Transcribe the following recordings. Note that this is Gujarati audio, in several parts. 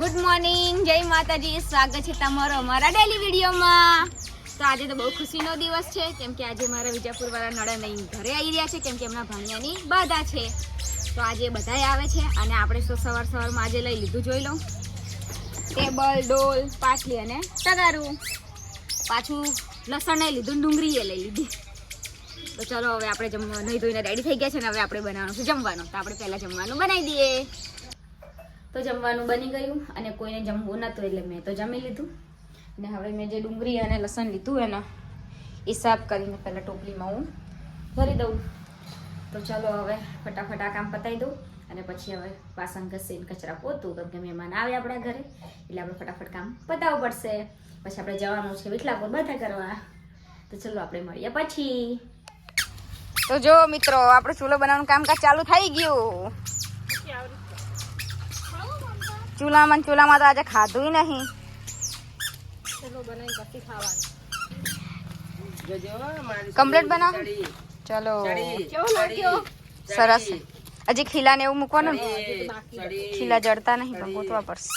ગુડ મોર્નિંગ જય માતાજી. સ્વાગત છે તમારો અમારા ડેલી વિડીયોમાં. તો આજે તો બહુ ખુશીનો દિવસ છે. કેમ કે આજે મારા વિજાપુરવાળા નળન અહીં ઘરે આવી રહ્યા છે. કેમ કે એમના ભાણિયાની બાધા છે. તો આજે બધાય આવે છે અને આપણે તો સવાર સવારમાં આજે લઈ લીધું, જોઈ લઉં. ટેબલ, ડોલ, પાટલી અને તગારું. પાછું લસણ લીધું, ડુંગળીએ લઈ લીધી. તો ચલો હવે આપણે જમવા નહીં ધોઈને રેડી થઈ ગયા છે ને હવે આપણે બનાવવાનું છે. જમવાનું. તો આપણે પહેલાં જમવાનું બનાવી દઈએ. તો જમવાનું બની ગયું અને કોઈને જમવું નહોતું એટલે મેં તો જમી લીધું. અને હવે મેં જે ડુંગળી અને લસણ લીધું એનો સાફ કરીને પહેલાં ટોપલીમાં હું ભરી દઉં. તો ચાલો હવે ફટાફટ આ કામ પતાવી દઉં અને પછી હવે વાસણ ઘસીને કચરા પોતું કેમ કે મહેમાન આવે આપણા ઘરે એટલે આપણે ફટાફટ કામ પતાવવું પડશે. પછી આપણે જવાનું છે વિઠલાપુર બધા કરવા તો ચલો આપણે મળીએ પછી. તો જો મિત્રો આપણું ચૂલો બનાવવાનું કામકાજ ચાલુ થઈ ગયું. ચૂલામાં ચૂલામાં તો આજે ખાધું નહીં. કમ્પ્લીટ બનાવ. ચલો. સરસ. હજી ખીલા ને એવું મૂકવાનું ને? ખીલા જડતા નહીં પણ ગોતવા પડશે.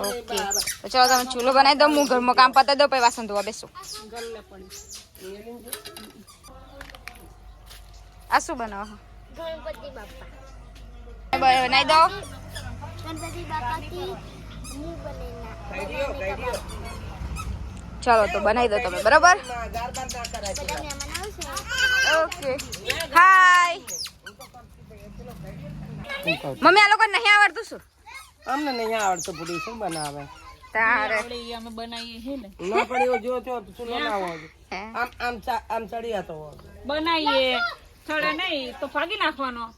ઓકે. તો ચલો તમે ચૂલો બનાવી દો હું ઘરમાં કામ પતાવી દો પછી વાસણ ધોવા બેસું. આ શું બનાવો? ગણપતિ બાપા. બનાવી દો. ચાલો તો બનાવી દો તમે બરાબર? ઓકે. હાય. મમ્મી આ લોકો નહીં આવડતું શું? અમને નહીં આવડતું પૂરી શું બનાવે? તારે. અમે બનાવીએ છે ને. ના પડ્યો જો તો ચૂલો ના હોય આમ આમ આમ ચડિયા તો બનાવીએ. થોડા નહીં તો ફાગી નાખવાનો.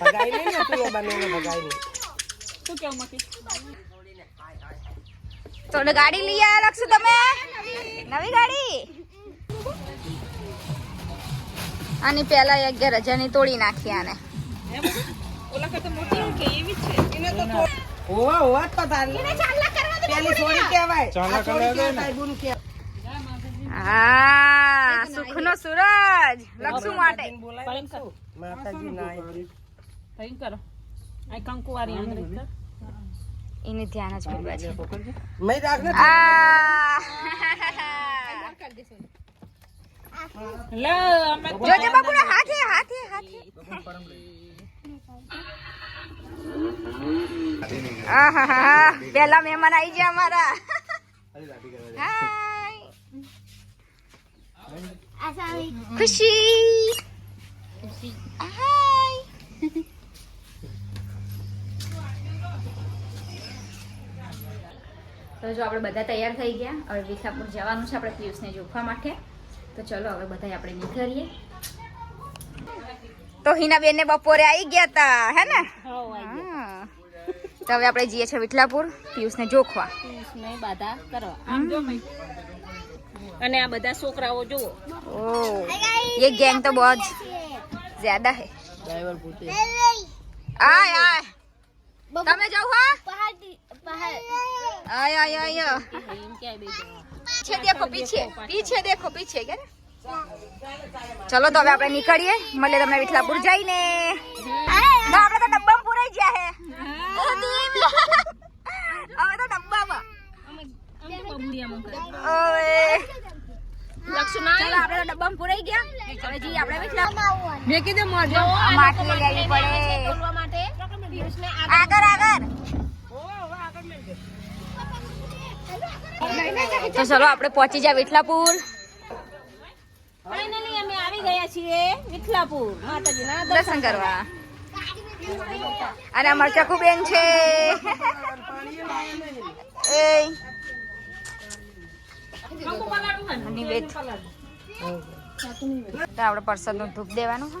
ભગાઈ નહીં ને ચૂલો બનીને ભગાઈ નહીં શું કેવું મકી તો ગાડી લઈ આવ્યા લખશો તમે? નવી ગાડી? આની પહેલા અગિયાર હજારની તોડી નાખી આને. ઓલા કરતા મોટી કે એવી તો તારી. પેલી કહેવાય. ગુણ. હા સુખનો સૂરજ. લક્ષુ માટે. બોલાય માતાજી ના અહીં એને ધ્યાન જ કરવા છે મેં પહેલા મહેમાન આવી ગયા અમારા ખુશી તો જો આપણે બધા તૈયાર થઈ ગયા હવે વિખાપુર જવાનું છે આપણે પિયુષને જોખવા માટે તો ચલો હવે બધા આપણે નીકળીએ તો હિનાબેન ને બપોરે આવી ગયા તા હે ને હા. તો હવે આપણે જઈએ છીએ વિઠલાપુર પિયુષને જોખવા નહીં બાધા કરવા આમ જો મય. અને આ બધા છોકરાઓ જુઓ ओ ये गैंग तो बहुत ज्यादा है ડ્રાઈવર પૂછે आय आय તમે જાઓ હા पहाड़ पहाड़ आय आय आय એમ ક્યાંય બે જણા. पीछे देखो पीछे पीछे देखो पीछे કે ને ચલો તો હવે આપણે નીકળીએ મળીએ તમને વિઠલાપુર જઈને ના આપણે તો ડબ્બામાં પૂરાઈ ગયા હે હવે તો ડબ્બામાં આમ તો તો ચલો આપણે પહોંચી જાય વિઠલાપુર ફાઇનલી અમે આવી ગયા છીએ વિઠલાપુર માતાજીના દર્શન કરવા. અને અમાર ચકુબેન છે. એ? નિવેદ તો આપણે પ્રસાદનું ધૂપ દેવાનું હા.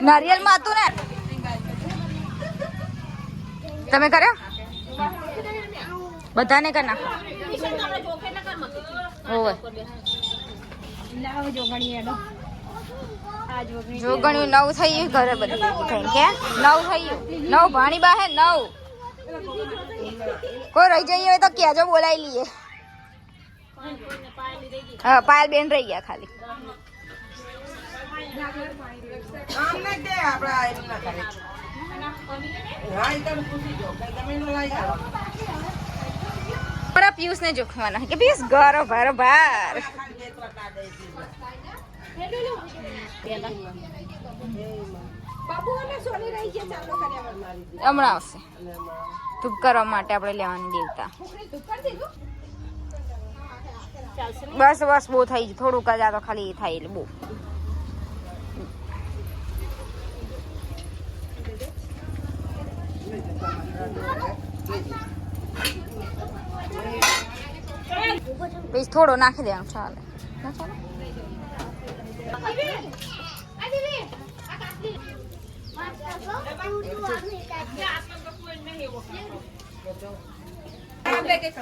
નારિયેલમાં હતું ને? તમે કર્યો? બધાને કર નાખો ઓવે. જોગણ્યું નવ થઈ ગયું ઘરે બધું. થઈ કે નવ થઈ ગયું. નવ ભાણી બા હે? નવ. કોઈ રહી જઈએ તો જો બોલાવી લઈએ. હા પાયલ બેન રહી ગયા ખાલી. પિયુષ ને જોખવાના કે પિયુષ ગરો ભારો ભાર હમણાં આવશે. ધૂપ કરવા માટે આપણે લેવાની દેવતા. બસ બસ, બહુ થઈ ગયું. થોડુંક જ આ તો ખાલી થાય એટલે બહુ. પછી થોડો નાખી દેવાનો ચાલે ચાલે?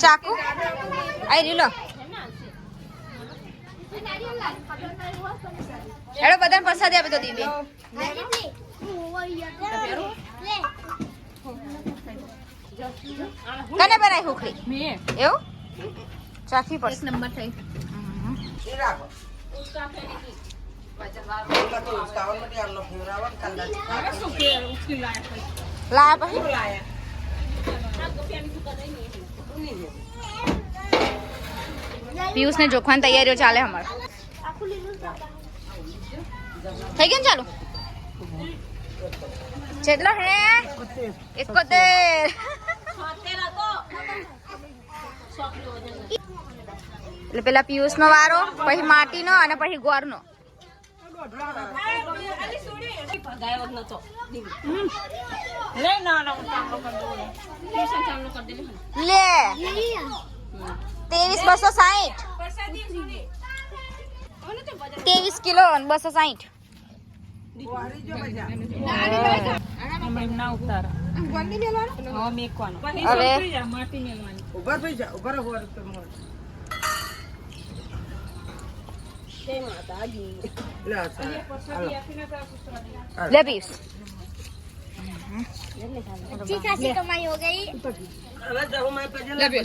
ચાકુ? આઈ લો. હેડો બધાને પ્રસાદી આપી દો દીદી. કને બનાવી હુખડી એવું? ચાખવી પડશે. નંબર થઈ. એ રાખો એમાં પિયુષ ને જોખવાની તૈયારીઓ ચાલે અમારે. થઈ ગયું ચાલુ? જેટલો હે? એકોતેર. એટલે પેલા પિયુષ નો વારો, પછી માટી નો અને પછી ગોર નો લે. ત્રેવીસ બસો સાહીઠ. ત્રેવીસ કિલો બસો સાહીઠ. લે પીસ. ચીકા હો ગઈ. હવે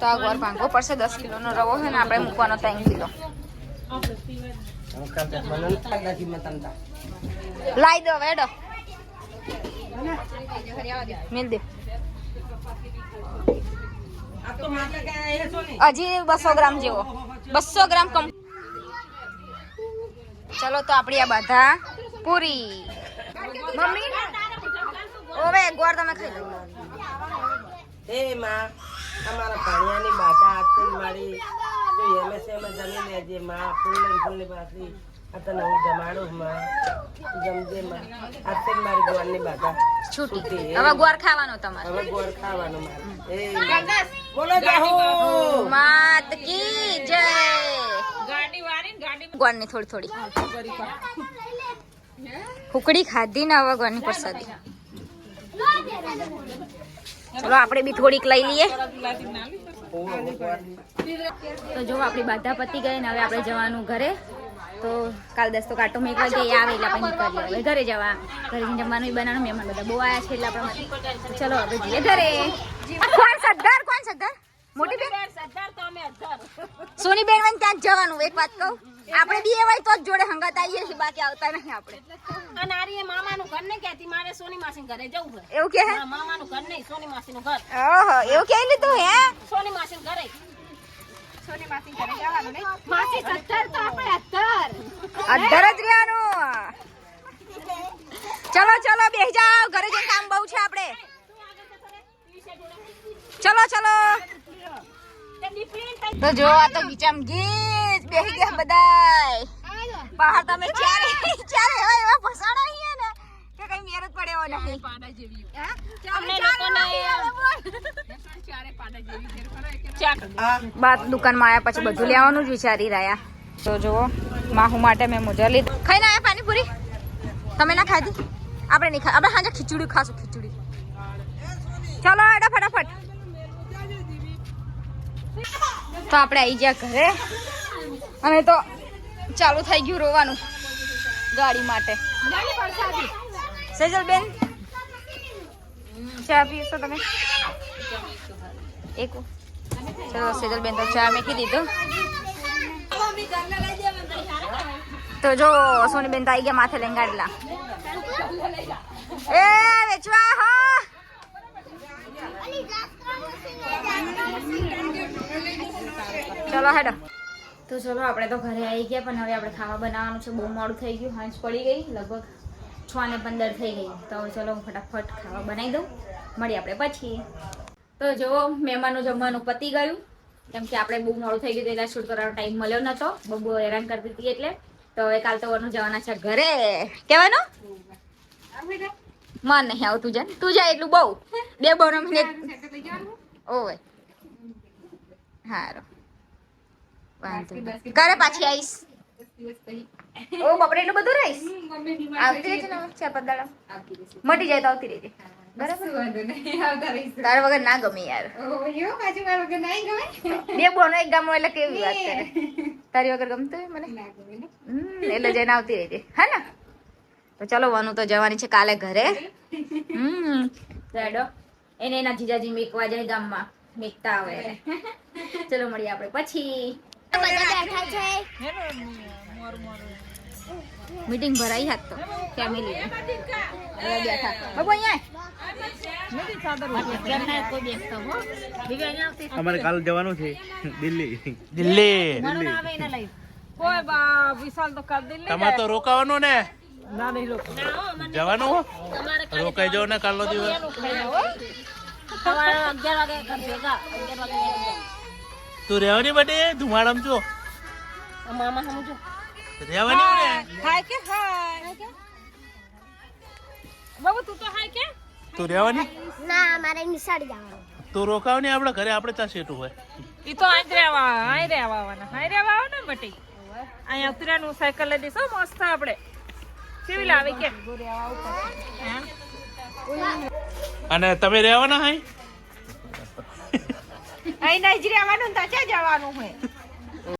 તો આ ગોળ ભાંગવો પડશે, દસ કિલોનો રવો છે ને આપણે મૂકવાનો ત્રણ કિલો. લાઈ દો વેડો હજી બસો ગ્રામ જેવો. બસો ગ્રામ કમ ચલો તો આપણી આ બધા પૂરી. મમ્મી? ઓવે ગોળ તમે ખાઈ લો. એ માં અમારા ભાણિયાની બાધા આપતી મારી. તો એમે છે એમાં જમી લેજે માં. ફૂલ ફૂલની પાછી આ તને હું જમાડું માં. જમજે માં. આપતી મારી ગોળની બાધા. છૂટી. હવે ગોળ ખાવાનો તમારે. હવે ગોળ ખાવાનું મારે. એ. બોલો જાહો. માત કી જય. વારી ને ગાડી ગોળની થોડી થોડી. હુકડી ખાધી ને હવે ગોળની પ્રસાદી. ચલો આપણે બી થોડીક લઈ લઈએ. તો જો આપણી બાધા પતી ગઈ ને હવે આપણે જવાનું ઘરે. તો કાલ દસ તો કાંટો મેં એક વાગે આવે એટલે આપણે નીકળીએ હવે ઘરે જવા. ઘરે જઈને જમવાનું બનાવવાનું મહેમાન બધા બહુ આવ્યા છે એટલે આપણે ચલો હવે જઈએ ઘરે. કોણ સરદાર? કોણ સરદાર? મોટી બેન? સરદાર તો અમે સોની બેન ત્યાં જવાનું? એક વાત કહું. આપણે બી એવાય તો જ જોડે હંગાત આવીએ છીએ બાકી આવતા નહીં આપણે. અને આરી એ મામાનું ઘર નહીં કહેતી મારે સોની માસી ઘરે જવું છે. એવું કે મામાનું ઘર નહીં સોની માસીનું ઘર. ઓહો એવું કે લીધું હે? સોની માસી ઘરે માસી સત્તર તો આપણે અત્તર અધર જ રહેવાનું. ચલો ચલો બેસી જાઓ. ઘરે જઈને કામ બહુ છે આપણે. ચલો ચલો. તો જો આ તો ગીચામ ગીચ બેસી ગયા બધાય. બહાર તમે ચારે ચારે એવા એવા ફસાડા અહીંયા ને કે કઈ મેર જ પડે એવો નથી. હા? અમને ચારે લોકોને- એવા એવા બોલ. બાત દુકાનમાં આવ્યા પછી બધું લેવાનું જ વિચારી રહ્યા. તો જુઓ માહુ માટે મેં મોજા લીધી. ખાઈને આવ્યા પાણીપુરી? તમે ના ખાધી? આપણે નહીં ખા આપણે હાજર ખીચડી ખાશું ખીચડી. ચલો હેડો ફટાફટ તો આપણે આવી ગયા ઘરે. અને તો ચાલુ થઈ ગયું રોવાનું ગાડી માટે. સેજલ બેન ચા પીશો તમે? એક ચલો સેજલ બેન તો ચા મેકી કીધી તો જો સોની બેન તો આવી ગયા માથે લઈને ગાડલા એ વેચવા હા! ચલો હેડો. તો ચલો આપણે તો ઘરે આવી ગયા પણ હવે આપણે ખાવા બનાવવાનું છે. બહુ મોડું થઈ ગયું હાંસ પડી ગઈ લગભગ છ ને પંદર થઈ ગઈ. તો ચલો હું ફટાફટ ખાવા બનાવી દઉં. મળીએ આપણે પછી. તો જો મહેમાનું જમવાનું પતી ગયું. કેમ કે આપણે બહુ મોડું થઈ ગયું એટલે શૂટ કરવાનો ટાઈમ મળ્યો નતો બહુ હેરાન કરતી હતી એટલે. તો હવે કાલ તો વરનું જવાના છે ઘરે. કહેવાનું મન નહીં આવું તું જાય તું જાય એટલું બહુ. બે બહુ મિનિટ નહીં. કરે પાછી આવીશ. ઓ બપોરે એટલું બધું રહીશ? આવતી રહેજે ને ચાર પાંચ દાડા. મટી જાય તો આવતી રહેજે. તારા વગર ના ગમે યાર. બે બોનો એક ગામ એટલે કેવી વાત કરે તારી વગર ગમતું મને? હમ, એટલે જઈને આવતી રહેજે. હે ને? તો ચલો વાનું તો જવાની છે કાલે ઘરે. હમ. રેડો. એને એના જીજાજી મેકવા જાય ગામમાં. મેકતા આવે ચલો મળીએ આપણે પછી. મીટિંગ ભરાઈ હાથ તો ફેમિલી બેઠા બાબુ અહીંયા અમારે કાલ જવાનું છે દિલ્હી. દિલ્હી. કોઈ બા વિશાલ તો કર દિલ્હી તમારે તો રોકાવાનું ને? ના નહીં જવાનું રોકાઈ જાવ ને કાલનો દિવસ. સવારે અગિયાર વાગે ઘર ભેગા અગિયાર વાગે લઈને જાઓ. તું રહેવાની બટે ધુમાડમ છો? આ મામા સમજો રહેવાની ને હાય કે હાય? બાબુ તું તો હાય કે? તું રહેવાની? ના મારે નિસાડ જવાનું. તું રોકાવ ને આપણે ઘરે આપણે ત્યાં સેટું હોય. ઈ તો આઈ રહેવા આઈ રહેવા આવવાના. આઈ રહેવા આવો ને બટી. અહીંયા ઉતરાનું સાયકલ લઈ દઈશું મસ્ત આપણે. કેવી લાવે કે? અને તમે રહેવાના હાઈ અહીં નજરે આવવાનું તો જવાનું હોય?